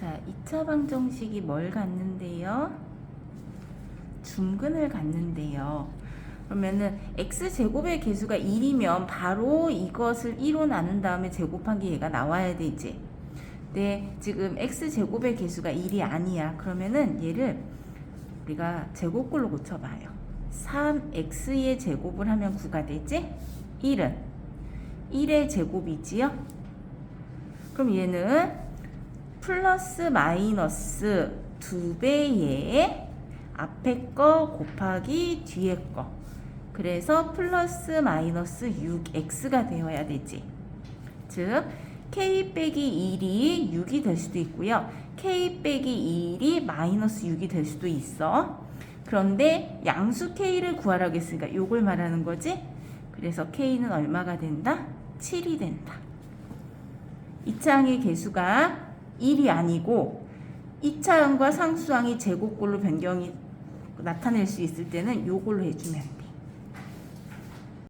자, 2차 방정식이 뭘 갖는데요? 중근을 갖는데요. 그러면은 x제곱의 개수가 1이면 바로 이것을 1로 나눈 다음에 제곱한 게 얘가 나와야 되지. 근데 지금 x제곱의 개수가 1이 아니야. 그러면은 얘를 우리가 제곱글로 고쳐봐요. 3x의 제곱을 하면 9가 되지? 1은 1의 제곱이지요? 그럼 얘는 플러스 마이너스 2배의 앞에 거 곱하기 뒤에 거. 그래서 플러스 마이너스 6x가 되어야 되지. 즉, k 빼기 1이 6이 될 수도 있고요. k 빼기 1이 마이너스 6이 될 수도 있어. 그런데 양수 k를 구하라고 했으니까 요걸 말하는 거지. 그래서 k는 얼마가 된다? 7이 된다. 이차항의 개수가 1이 아니고 이차항과 상수항이 제곱꼴로 변경이 나타낼 수 있을 때는 요걸로 해주면 돼.